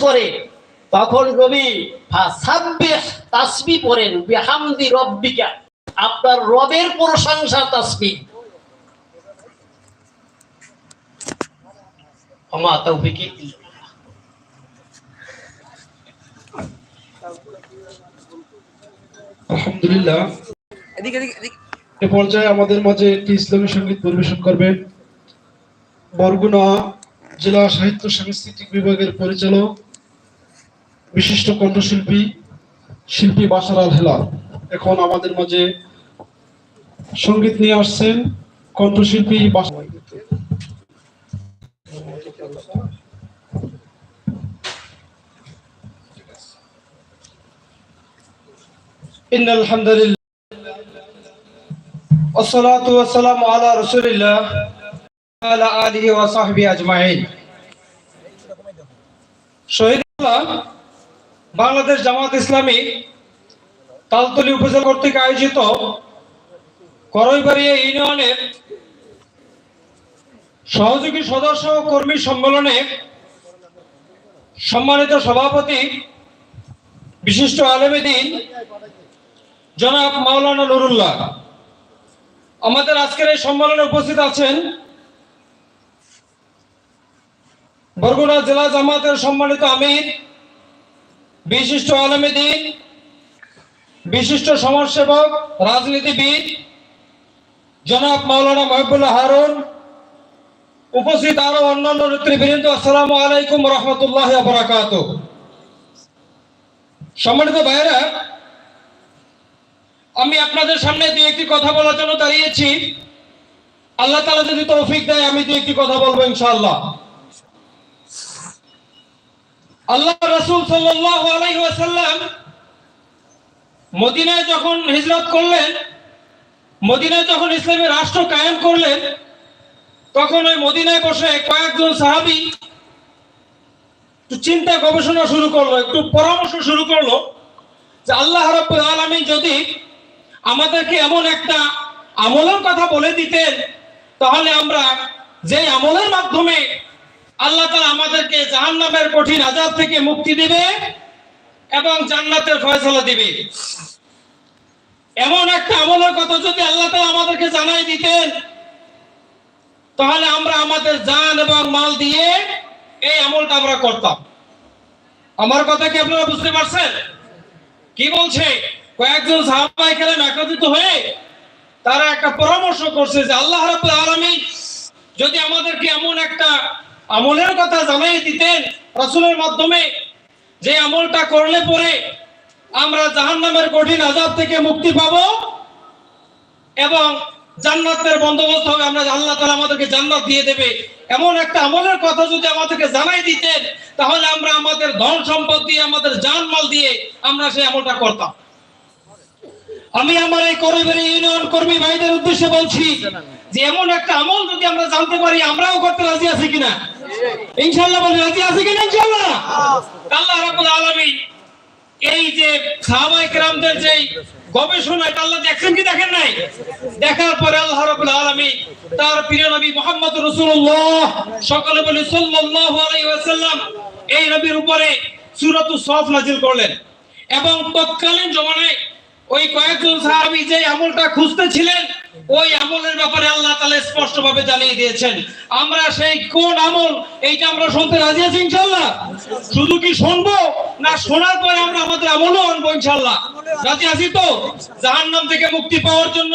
করে তখন পড়েন বিহামদি রব্বিকা। আপনার রবের প্রশংসা। আলহামদুলিল্লাহ। এ পর্যায়ে আমাদের মাঝে একটি ইসলামী সংগীত পরিবেশন করবেন বরগুনা জেলা সাহিত্য সাংস্কৃতিক বিভাগের পরিচালক বিশিষ্ট কণ্ঠশিল্পী শিল্পী বাসার আল হেলাল এখন আমাদের মাঝে সঙ্গীত নিয়ে আসছেন কণ্ঠশিল্পী বাসা إن الحمد لله والصلاة والسلام على رسول الله وعلى آله وصحبه أجمعين শহীদ বাংলাদেশ জামাত ইসলামী তালতলি উপজেলা কর্তৃক আয়োজিত করইবাড়িয়া ইউনিয়নের সহযোগী সদস্য ও কর্মী সম্মেলনে সম্মানিত সভাপতি, বিশিষ্ট আলেমেদিন জনাব মাওলানা নুরুল্লাহ। আমাদের আজকের এই সম্মেলনে উপস্থিত আছেন বরগুনা জেলা জামাতের সম্মানিত আমির বিশিষ্ট আলমেদিন, বিশিষ্ট সমাজসেবক, রাজনীতিবিদ, জনাব মাওলানা মহিবুল্লাহ হারুন, উপস্থিত আরও অন্যান্য নেতৃবৃন্দ, আসসালামু আলাইকুম রহমতুল্লাহ বরাকাত সম্মানিত ভাইয়েরা, আমি আপনাদের সামনে দু একটি কথা বলার জন্য দাঁড়িয়েছি। আল্লাহ তালা যদি তৌফিক দেয়, আমি দু একটি কথা বলব ইনশাআল্লাহ। আল্লাহ রসুল সাল্লাম মদিনায় যখন হিজরত করলেন, মদিনায় যখন ইসলামী রাষ্ট্র কায়েম করলেন, তখন ওই মদিনায় বসে কয়েকজন সাহাবি একটু চিন্তা গবেষণা শুরু করল, একটু পরামর্শ শুরু করল যে আল্লাহ রব্বুল আলমী যদি আমাদেরকে এমন একটা আমলের কথা বলে দিতেন, তাহলে আমরা যে আমলের মাধ্যমে আল্লাহ তালা আমাদেরকে জাহান্নামের কঠিন আজাদ থেকে মুক্তি দিবে এবং জান্নাতের ফয়সলা দিবে। এমন একটা আমলের কথা যদি আল্লাহ তালা আমাদেরকে জানাই দিতেন, তাহলে আমরা আমাদের জান এবং মাল দিয়ে এই আমলটা আমরা করতাম। আমার কথা কি আপনারা বুঝতে পারছেন? কি বলছে? কয়েকজন সাহাবাই কেরাম একত্রিত হয়ে তারা একটা পরামর্শ করছে যে আল্লাহ রাব্বুল আলামিন যদি আমাদেরকে এমন একটা আমলের কথা জানাই দিতেন রাসূলের মাধ্যমে। যে আমলটা করলে পরে আমরা জাহান্নামের কঠিন আযাব থেকে মুক্তি পাব এবং জান্নাতের বন্দোবস্ত হবে। আমরা আল্লাহ তাআলা আমাদেরকে জান্নাত দিয়ে দেবে। এমন একটা আমলের কথা যদি আমাদেরকে জানাই দিতেন, তাহলে আমরা আমাদের ধন সম্পদ দিয়ে, আমাদের জানমাল দিয়ে আমরা সেই আমলটা করতাম। আমি আমার এই করিবের ইউনিয়ন কর্মী ভাইদের উদ্দেশ্যে বলছি যে, এমন একটা আমল যদি আমরা জানতে পারি, আমরাও করতে রাজি আছি কিনা? এই তার প্রিয় মুহাম্মদ রাসূলুল্লাহ সকলে এই নবীর উপরে সূরাতুস সফ নাজিল করলেন। এবং তৎকালীন জমানায় ওই কয়েকজন সাহাবী যে আমলটা খুঁজতেছিলেন, ওই আমলের ব্যাপারে আল্লাহ তাআলা স্পষ্ট ভাবে জানিয়ে দিয়েছেন। আমরা সেই কোন আমল, এইটা আমরা শুনতে রাজি আছি ইনশাআল্লাহ? শুধু কি শুনব, না শোনার পরে আমরা আমাদের আমলও আনব ইনশাআল্লাহ? রাজি আছি তো? জাহান্নাম থেকে মুক্তি পাওয়ার জন্য,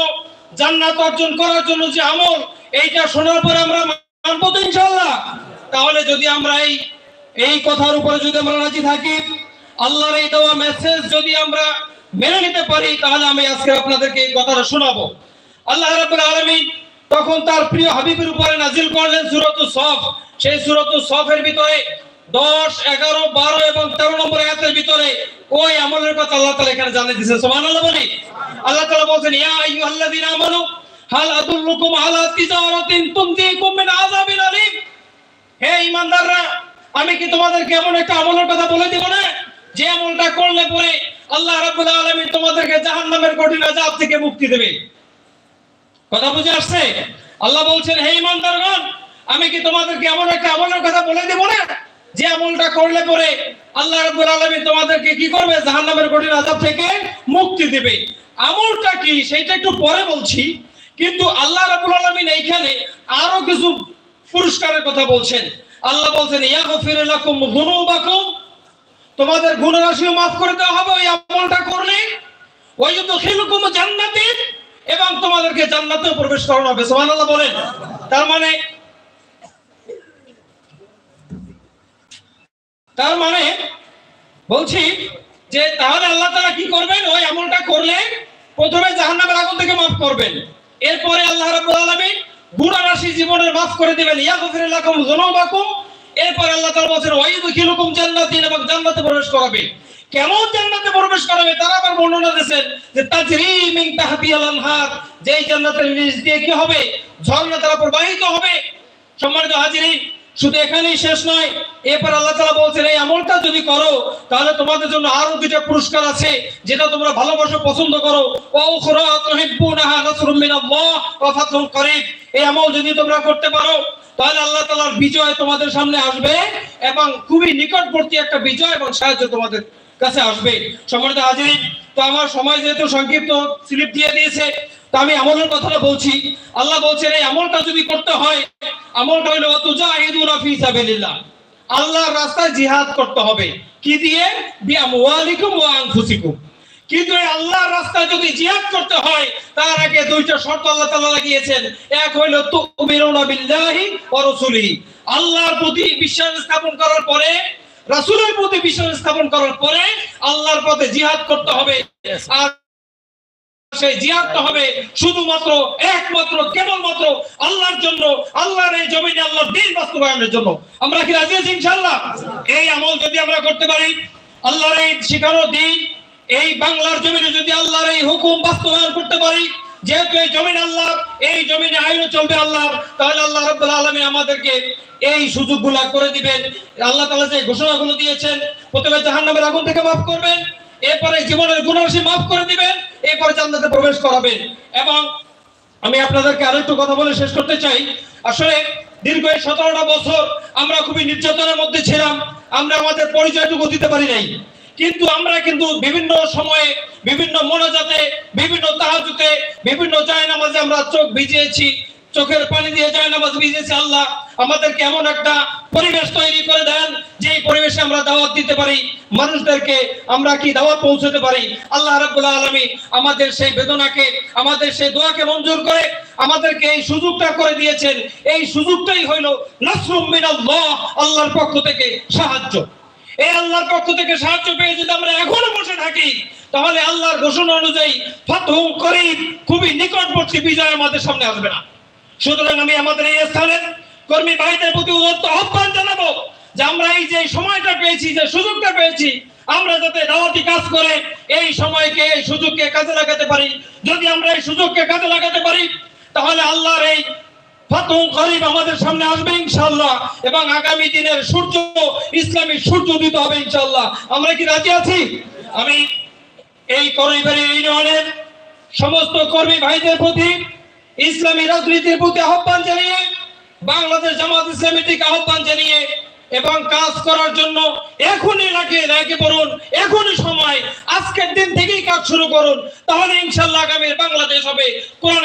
জান্নাত অর্জন করার জন্য যে আমল, এইটা শোনার পরে আমরা মানবো তো ইনশাআল্লাহ? তাহলে যদি আমরা এই এই কথার উপরে যদি আমরা রাজি থাকি, আল্লাহর এই দেওয়া মেসেজ যদি আমরা মেনে নিতে পারি, তাহলে আমি আজকে আপনাদেরকে এই কথাটা শোনাবো। আল্লাহ রাব্বুল আলামিন তখন তার প্রিয় হাবিবের উপরে নাজিল করলেন সূরাতুস সফ। সেই সূরাতুস সফের ভিতরে দশ, এগারো, বারো এবং 13 নম্বর আয়াতের ভিতরে ওই আমলের কথা আল্লাহ তাআলা এখানে জানিয়ে দিয়েছেন। সুবহানাল্লাহ বলি। আল্লাহ তাআলা বলেন ইয়া আইয়ুহাল্লাযীনা আমানু, হাল আদুল্লুকুম আলা তিজারাতিন তুমদিকুম মিন আযাবিন আলীম। হে ইমানদাররা আমি কি তোমাদেরকে এমন একটা আমলের কথা বলে দিব না? যে আমলটা করলে পরে আল্লাহ রাব্বুল আলামিন তোমাদেরকে জাহান্নামের কঠিন আযাব থেকে মুক্তি দেবে। কথা বুঝে আসছে? আল্লাহ বলছেন, হে ইমানদারগণ আমি কি তোমাদেরকে এমন একটা আমলের কথা বলে দেব না? যে আমলটা করলে পরে আল্লাহ রাব্বুল আলামিন তোমাদেরকে কি করবে? জাহান্নামের কঠিন আযাব থেকে মুক্তি দিবে। আমলটা কি সেটা একটু পরে বলছি, কিন্তু আল্লাহ রাব্বুল আলামিন এইখানে আরও কিছু পুরস্কারের কথা বলছেন। আল্লাহ বলছেন, ইয়াগফির লাকুম যুনুবাকুম তোমাদের গুণরাশিও মাফ করে দেওয়া হবে, ওই আমলটা করলে। ওই যুদ্ধ খেলুকুম জান্নাতে। এবং তোমাদেরকে জান্নাতে প্রবেশ করানো হবে, সুবহানাল্লাহ বলেন। তার মানে তার মানে বলছি যে তাহলে আল্লাহ তাআলা কি করবেন? ওই আমলটা করলে প্রথমে জাহান্নামের আগুন থেকে মাফ করবেন। এরপরে আল্লাহ রাব্বুল আলামিন গুনাহ রাশি জীবনের মাফ করে দিবেন। ইয়াগফির লাকুম যুনুবাকুম এরপর আল্লাহ তাআলা বলেন ওয়াইদখিলুকুম জান্নাতিন এবং জান্নাতে প্রবেশ করাবে। কেমন জান্নাতে প্রবেশ করাবে? তারা আবার বর্ণনা দিয়েছেন যে, তাজরি মিন তাহতিহাল আনহার যেই জান্নাতের নিচ দিয়ে কি হবে? ঝর্ণা দ্বারা প্রবাহিত হবে। সম্মানিত হাজিরিন শুধু এখানেই শেষ নয়, এরপর আল্লাহ তাআলা বলছেন, এই আমলটা যদি করো, তাহলে তোমাদের জন্য আরও দুইটা পুরস্কার আছে, যেটা তোমরা ভালোবাসো, পছন্দ করো। এই আমল যদি তোমরা করতে পারো তাহলে আল্লাহ তাআলার বিজয় তোমাদের সামনে আসবে এবং খুবই নিকটবর্তী একটা বিজয় এবং সাহায্য তোমাদের কাছে আসবে। সম্মানিত হাজিরিন, তো আমার সময় যেহেতু সংক্ষিপ্ত স্লিপ দিয়ে দিয়েছে, তো আমি আমলের কথাটা বলছি। আল্লাহ বলছেন, এই আমলটা যদি করতে হয়, আমলটা হলো তুজাহিদুনা ফি সাবিলিল্লাহ। আল্লাহর রাস্তায় জিহাদ করতে হবে। কি দিয়ে? বিআমওয়ালিকুম ওয়া আনফুসিকুম। কিন্তু এই আল্লাহর রাস্তায় যদি জিহাদ করতে হয় তার আগে দুইটা শর্ত আল্লাহ তাআলা লাগিয়েছেন। এক হইল তুমিনুনা বিল্লাহি ওয়া রাসূলিহি। আল্লাহর প্রতি বিশ্বাস স্থাপন করার পরে রাসূলের প্রতি বিশ্বাস স্থাপন করার পরে আল্লাহর পথে জিহাদ করতে হবে। আর সেই জিহাদটা হবে শুধুমাত্র একমাত্র কেবলমাত্র আল্লাহর জন্য আল্লাহর এই জমিনে আল্লাহর দিন বাস্তবায়নের জন্য। আমরা কি রাজি আছি ইনশাআল্লাহ? এই আমল যদি আমরা করতে পারি আল্লাহর এই শিখানো দিন এই বাংলার জমিনে যদি আল্লাহর এই হুকুম বাস্তবায়ন করতে পারি, যেহেতু এই জমিন আল্লাহ, এই জমিনে আইনও চলবে আল্লাহ তাহলে আল্লাহ রাব্বুল আলামিন আমাদেরকে এই সুযোগগুলা করে দিবেন। আল্লাহ তালা যে ঘোষণাগুলো দিয়েছেন, প্রথমে জাহান্নামের আগুন থেকে মাফ করবেন, এরপরে জীবনের গুণরাশি মাফ করে দিবেন, এরপরে জান্নাতে প্রবেশ করাবেন। এবং আমি আপনাদেরকে আরও একটু কথা বলে শেষ করতে চাই। আসলে দীর্ঘ সতেরোটা বছর আমরা খুবই নির্যাতনের মধ্যে ছিলাম, আমরা আমাদের পরিচয়টুকু দিতে পারি নাই। কিন্তু আমরা কিন্তু বিভিন্ন সময়ে বিভিন্ন মোনাজাতে, বিভিন্ন তাহাজুতে বিভিন্ন জায়নামাজে আমরা চোখ ভিজিয়েছি। চোখের পানি দিয়ে জায়নামাজ ভিজিয়েছি আল্লাহ। আমাদেরকে এমন একটা পরিবেশ তৈরি করে দেন যে পরিবেশে আমরা দাওয়াত দিতে পারি। মানুষদেরকে আমরা কি দাওয়াত পৌঁছতে পারি? আল্লাহ রাব্বুল আলামিন আমাদের সেই বেদনাকে, আমাদের সেই দোয়াকে মঞ্জুর করে আমাদেরকে এই সুযোগটা করে দিয়েছেন। এই সুযোগটাই হইল নাসরুম মিনাল্লাহ, আল্লাহর পক্ষ থেকে সাহায্য। এই আল্লাহর পক্ষ থেকে সাহায্য পেয়ে যদি আমরা এখনও বসে থাকি, তাহলে আল্লাহর ঘোষণা অনুযায়ী ফাতহু করিব খুবই নিকটবর্তী বিজয় আমাদের সামনে আসবে না। সুতরাং আমি আমাদের এই স্থানের কর্মী ভাইদের প্রতি আহ্বান জানাব যে আমরা এই যে সময়টা পেয়েছি, যে সুযোগটা পেয়েছি, আমরা যাতে দাওয়াতি কাজ করে এই সময়কে, এই সুযোগকে কাজে লাগাতে পারি। যদি আমরা এই সুযোগকে কাজে লাগাতে পারি, তাহলে আল্লাহর এই ফাতুহ করিব আমাদের সামনে আসবে ইনশাআল্লাহ। এবং আগামী দিনের সূর্য, ইসলামী সূর্য উদিত হবে ইনশাআল্লাহ। আমরা কি রাজি আছি? আমি এই করিবারি ইউনিয়নের সমস্ত কর্মী ভাইদের প্রতি, ইসলামী রাজনীতির প্রতি আহ্বান জানিয়ে, বাংলাদেশ জামাত ইসলামী থেকে আহ্বান জানিয়ে এবং কাজ করার জন্য এখনই লাগে রেখে পড়ুন, এখনই সময়, আজকের দিন থেকেই কাজ শুরু করুন। তাহলে ইনশাল্লাহ আগামী বাংলাদেশ হবে। কোরআন